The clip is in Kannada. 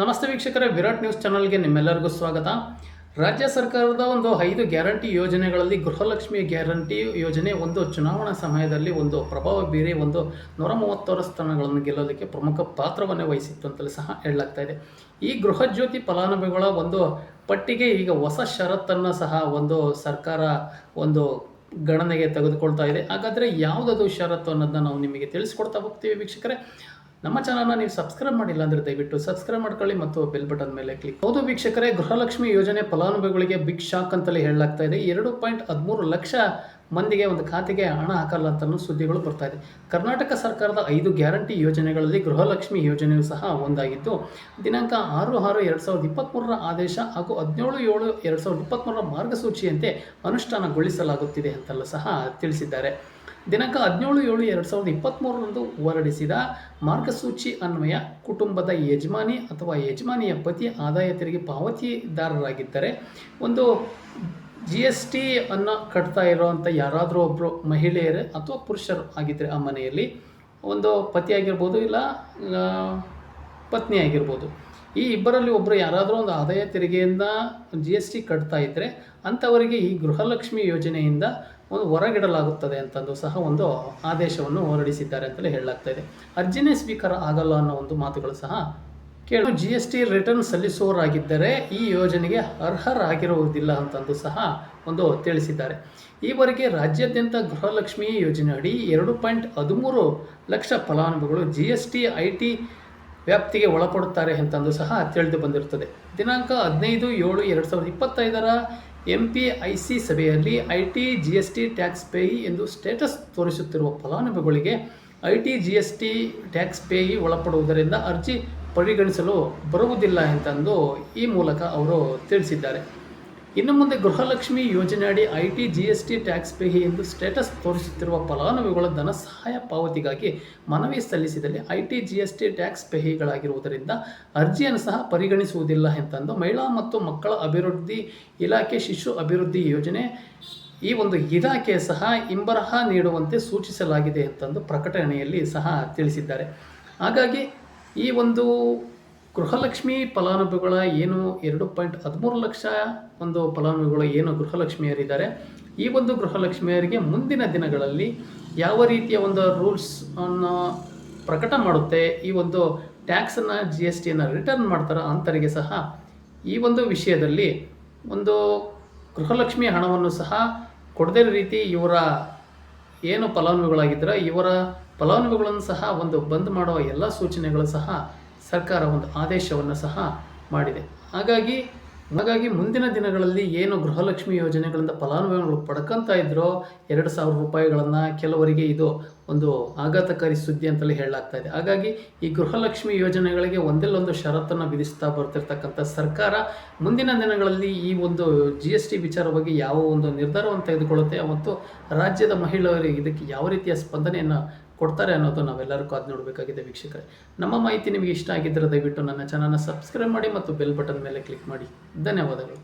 ನಮಸ್ತೆ ವೀಕ್ಷಕರೇ, ವಿರಾಟ್ ನ್ಯೂಸ್ ಚಾನಲ್ಗೆ ನಿಮ್ಮೆಲ್ಲರಿಗೂ ಸ್ವಾಗತ. ರಾಜ್ಯ ಸರ್ಕಾರದ ಒಂದು ಐದು ಗ್ಯಾರಂಟಿ ಯೋಜನೆಗಳಲ್ಲಿ ಗೃಹಲಕ್ಷ್ಮಿ ಗ್ಯಾರಂಟಿ ಯೋಜನೆ ಒಂದು ಚುನಾವಣಾ ಸಮಯದಲ್ಲಿ ಒಂದು ಪ್ರಭಾವ ಬೀರಿ ಒಂದು ನೂರ ಮೂವತ್ತಾರು ಸ್ಥಾನಗಳನ್ನು ಗೆಲ್ಲೋದಕ್ಕೆ ಪ್ರಮುಖ ಪಾತ್ರವನ್ನೇ ವಹಿಸಿತ್ತು ಅಂತಲೇ ಸಹ ಹೇಳಲಾಗ್ತಾ ಇದೆ. ಈ ಗೃಹಜ್ಯೋತಿ ಫಲಾನುಭವಿಗಳ ಒಂದು ಪಟ್ಟಿಗೆ ಈಗ ಹೊಸ ಷರತ್ತನ್ನು ಸಹ ಒಂದು ಸರ್ಕಾರ ಒಂದು ಗಣನೆಗೆ ತೆಗೆದುಕೊಳ್ತಾ ಇದೆ. ಹಾಗಾದರೆ ಯಾವುದದು ಷರತ್ತು ಅನ್ನೋದನ್ನ ನಾವು ನಿಮಗೆ ತಿಳಿಸ್ಕೊಡ್ತಾ ಹೋಗ್ತೀವಿ ವೀಕ್ಷಕರೇ. ನಮ್ಮ ಚಾನಲ್ನ ನೀವು ಸಬ್ಸ್ಕ್ರೈಬ್ ಮಾಡಿಲ್ಲ ಅಂದರೆ ದಯವಿಟ್ಟು ಸಬ್ಸ್ಕ್ರೈಬ್ ಮಾಡ್ಕೊಳ್ಳಿ ಮತ್ತು ಬೆಲ್ ಬಟನ್ ಮೇಲೆ ಕ್ಲಿಕ್. ಹೌದು ವೀಕ್ಷಕರೇ, ಗೃಹಲಕ್ಷ್ಮಿ ಯೋಜನೆ ಫಲಾನುಭವಿಗಳಿಗೆ ಬಿಗ್ ಶಾಕ್ ಅಂತಲೇ ಹೇಳಲಾಗ್ತಾ ಇದೆ. ಎರಡು ಪಾಯಿಂಟ್ ಹದಿಮೂರು ಲಕ್ಷ ಮಂದಿಗೆ ಒಂದು ಖಾತೆಗೆ ಹಣ ಹಾಕಲ್ಲ ಅಂತಲೂ ಸುದ್ದಿಗಳು ಬರ್ತಾ ಇದೆ. ಕರ್ನಾಟಕ ಸರ್ಕಾರದ ಐದು ಗ್ಯಾರಂಟಿ ಯೋಜನೆಗಳಲ್ಲಿ ಗೃಹಲಕ್ಷ್ಮಿ ಯೋಜನೆಯು ಸಹ ಒಂದಾಗಿದ್ದು, ದಿನಾಂಕ ಆರು ಆರು ಎರಡು ಸಾವಿರದ ಇಪ್ಪತ್ತ್ಮೂರರ ಆದೇಶ ಹಾಗೂ ಹದಿನೇಳು ಏಳು ಎರಡು ಸಾವಿರದ ಇಪ್ಪತ್ತ್ಮೂರರ ಮಾರ್ಗಸೂಚಿಯಂತೆ ಅನುಷ್ಠಾನಗೊಳಿಸಲಾಗುತ್ತಿದೆ ಅಂತಲೂ ಸಹ ತಿಳಿಸಿದ್ದಾರೆ. ದಿನಾಂಕ ಹದಿನೇಳು ಏಳು ಎರಡು ಸಾವಿರದ ಇಪ್ಪತ್ತ್ಮೂರರಂದು ಹೊರಡಿಸಿದ ಮಾರ್ಗಸೂಚಿ ಅನ್ವಯ, ಕುಟುಂಬದ ಯಜಮಾನಿ ಅಥವಾ ಯಜಮಾನಿಯ ಪತಿ ಆದಾಯ ತೆರಿಗೆ ಪಾವತಿದಾರರಾಗಿದ್ದರೆ ಒಂದು ಜಿ ಎಸ್ ಟಿ ಅನ್ನು ಕಟ್ತಾ ಇರೋವಂಥ ಯಾರಾದರೂ ಒಬ್ಬರು ಮಹಿಳೆಯರೇ ಅಥವಾ ಪುರುಷರು ಆಗಿದ್ದರೆ ಆ ಮನೆಯಲ್ಲಿ, ಒಂದು ಪತಿ ಆಗಿರ್ಬೋದು ಇಲ್ಲ ಪತ್ನಿ ಆಗಿರ್ಬೋದು. ಈ ಇಬ್ಬರಲ್ಲಿ ಒಬ್ಬರು ಯಾರಾದರೂ ಒಂದು ಆದಾಯ ತೆರಿಗೆಯಿಂದ ಜಿ ಎಸ್ ಟಿ ಕಟ್ತಾ ಇದ್ದರೆ ಅಂಥವರಿಗೆ ಈ ಗೃಹಲಕ್ಷ್ಮಿ ಯೋಜನೆಯಿಂದ ಒಂದು ಹೊರಗಿಡಲಾಗುತ್ತದೆ ಅಂತಂದು ಸಹ ಒಂದು ಆದೇಶವನ್ನು ಹೊರಡಿಸಿದ್ದಾರೆ ಅಂತಲೇ ಹೇಳಲಾಗ್ತಾ ಇದೆ. ಅರ್ಜಿನೇ ಸ್ವೀಕಾರ ಆಗಲ್ಲ ಅನ್ನೋ ಒಂದು ಮಾತುಗಳು ಸಹ ಕೇಳು. ಜಿ ಎಸ್ ಟಿ ರಿಟರ್ನ್ ಸಲ್ಲಿಸುವವರಾಗಿದ್ದರೆ ಈ ಯೋಜನೆಗೆ ಅರ್ಹರಾಗಿರುವುದಿಲ್ಲ ಅಂತಂದು ಸಹ ಒಂದು ತಿಳಿಸಿದ್ದಾರೆ. ಈವರೆಗೆ ರಾಜ್ಯಾದ್ಯಂತ ಗೃಹಲಕ್ಷ್ಮಿ ಯೋಜನೆ ಅಡಿ ಎರಡು ಪಾಯಿಂಟ್ ಹದಿಮೂರು ಲಕ್ಷ ಫಲಾನುಭವಿಗಳು G S T I T ವ್ಯಾಪ್ತಿಗೆ ಒಳಪಡುತ್ತಾರೆ ಅಂತಂದು ಸಹ ತಿಳಿದು ಬಂದಿರುತ್ತದೆ. ದಿನಾಂಕ ಹದಿನೈದು ಏಳು ಎರಡು ಸಾವಿರದ ಇಪ್ಪತ್ತೈದರ ಎಂ ಪಿ ಐ ಸಿ ಸಭೆಯಲ್ಲಿ I T G S T tax payee ಎಂದು ಸ್ಟೇಟಸ್ ತೋರಿಸುತ್ತಿರುವ ಫಲಾನುಭವಿಗಳಿಗೆ I T G S T tax payee ಒಳಪಡುವುದರಿಂದ ಅರ್ಜಿ ಪರಿಗಣಿಸಲು ಬರುವುದಿಲ್ಲ ಎಂತಂದು ಈ ಮೂಲಕ ಅವರು ತಿಳಿಸಿದ್ದಾರೆ. ಇನ್ನು ಮುಂದೆ ಗೃಹಲಕ್ಷ್ಮಿ ಯೋಜನೆ ಅಡಿ I T G S T tax payee ಎಂದು ಸ್ಟೇಟಸ್ ತೋರಿಸುತ್ತಿರುವ ಫಲಾನುಭವಿಗಳ ಧನ ಸಹಾಯ ಪಾವತಿಗಾಗಿ ಮನವಿ ಸಲ್ಲಿಸಿದಲ್ಲಿ I T G S T tax ಪೇಹಿಗಳಾಗಿರುವುದರಿಂದ ಅರ್ಜಿಯನ್ನು ಸಹ ಪರಿಗಣಿಸುವುದಿಲ್ಲ ಎಂತಂದು ಮಹಿಳಾ ಮತ್ತು ಮಕ್ಕಳ ಅಭಿವೃದ್ಧಿ ಇಲಾಖೆ ಶಿಶು ಅಭಿವೃದ್ಧಿ ಯೋಜನೆ ಈ ಒಂದು ಇಲಾಖೆ ಸಹ ಇಂಬರಹ ನೀಡುವಂತೆ ಸೂಚಿಸಲಾಗಿದೆ ಅಂತಂದು ಪ್ರಕಟಣೆಯಲ್ಲಿ ಸಹ ತಿಳಿಸಿದ್ದಾರೆ. ಹಾಗಾಗಿ ಈ ಒಂದು ಗೃಹಲಕ್ಷ್ಮಿ ಫಲಾನುಭವಿಗಳ ಏನು ಎರಡು ಪಾಯಿಂಟ್ ಹದಿಮೂರು ಲಕ್ಷ ಒಂದು ಫಲಾನುಭವಿಗಳು ಏನು ಗೃಹಲಕ್ಷ್ಮಿಯರಿದ್ದಾರೆ, ಈ ಒಂದು ಗೃಹಲಕ್ಷ್ಮಿಯರಿಗೆ ಮುಂದಿನ ದಿನಗಳಲ್ಲಿ ಯಾವ ರೀತಿಯ ಒಂದು ರೂಲ್ಸ್ ಅನ್ನು ಪ್ರಕಟ ಮಾಡುತ್ತೆ, ಈ ಒಂದು ಟ್ಯಾಕ್ಸನ್ನು ಜಿ ಎಸ್ ಟಿಯನ್ನು ರಿಟರ್ನ್ ಮಾಡ್ತಾರೋ ಅಂಥವರಿಗೆ ಸಹ ಈ ಒಂದು ವಿಷಯದಲ್ಲಿ ಒಂದು ಗೃಹಲಕ್ಷ್ಮಿ ಹಣವನ್ನು ಸಹ ಕೊಡದೇ ರೀತಿ ಇವರ ಏನು ಫಲಾನುಭವಿಗಳಾಗಿದ್ದರೆ, ಇವರ ಫಲಾನುಭವಿಗಳನ್ನು ಸಹ ಒಂದು ಬಂದ್ ಮಾಡುವ ಎಲ್ಲ ಸೂಚನೆಗಳು ಸಹ ಸರ್ಕಾರ ಒಂದು ಆದೇಶವನ್ನು ಸಹ ಮಾಡಿದೆ. ಹಾಗಾಗಿ ಹಾಗಾಗಿ ಮುಂದಿನ ದಿನಗಳಲ್ಲಿ ಏನು ಗೃಹಲಕ್ಷ್ಮಿ ಯೋಜನೆಗಳಿಂದ ಫಲಾನುಭವಿಗಳು ಪಡ್ಕೊಂತ ಇದ್ರೋ ಎರಡು ಸಾವಿರ ರೂಪಾಯಿಗಳನ್ನು ಕೆಲವರಿಗೆ ಇದು ಒಂದು ಆಘಾತಕಾರಿ ಸುದ್ದಿ ಅಂತಲೇ ಹೇಳಲಾಗ್ತಾ ಇದೆ. ಹಾಗಾಗಿ ಈ ಗೃಹಲಕ್ಷ್ಮಿ ಯೋಜನೆಗಳಿಗೆ ಒಂದಲ್ಲೊಂದು ಷರತ್ತನ್ನು ವಿಧಿಸ್ತಾ ಬರ್ತಿರ್ತಕ್ಕಂಥ ಸರ್ಕಾರ ಮುಂದಿನ ದಿನಗಳಲ್ಲಿ ಈ ಒಂದು ಜಿ ಎಸ್ ಟಿ ವಿಚಾರವಾಗಿ ಯಾವ ಒಂದು ನಿರ್ಧಾರವನ್ನು ತೆಗೆದುಕೊಳ್ಳುತ್ತೆ ಮತ್ತು ರಾಜ್ಯದ ಮಹಿಳೆಯರಿಗೆ ಇದಕ್ಕೆ ಯಾವ ರೀತಿಯ ಸ್ಪಂದನೆಯನ್ನು ಕೊಡ್ತಾರೆ ಅನ್ನೋದು ನಾವೆಲ್ಲರೂ ಅದು ನೋಡಬೇಕಾಗಿದೆ ವೀಕ್ಷಕರೇ. ನಮ್ಮ ಮಾಹಿತಿ ನಿಮಗೆ ಇಷ್ಟ ಆಗಿದ್ದರೆ ದಯವಿಟ್ಟು ನನ್ನ ಚಾನಲ್ನ ಸಬ್ಸ್ಕ್ರೈಬ್ ಮಾಡಿ ಮತ್ತು ಬೆಲ್ ಬಟನ್ ಮೇಲೆ ಕ್ಲಿಕ್ ಮಾಡಿ. ಧನ್ಯವಾದಗಳು.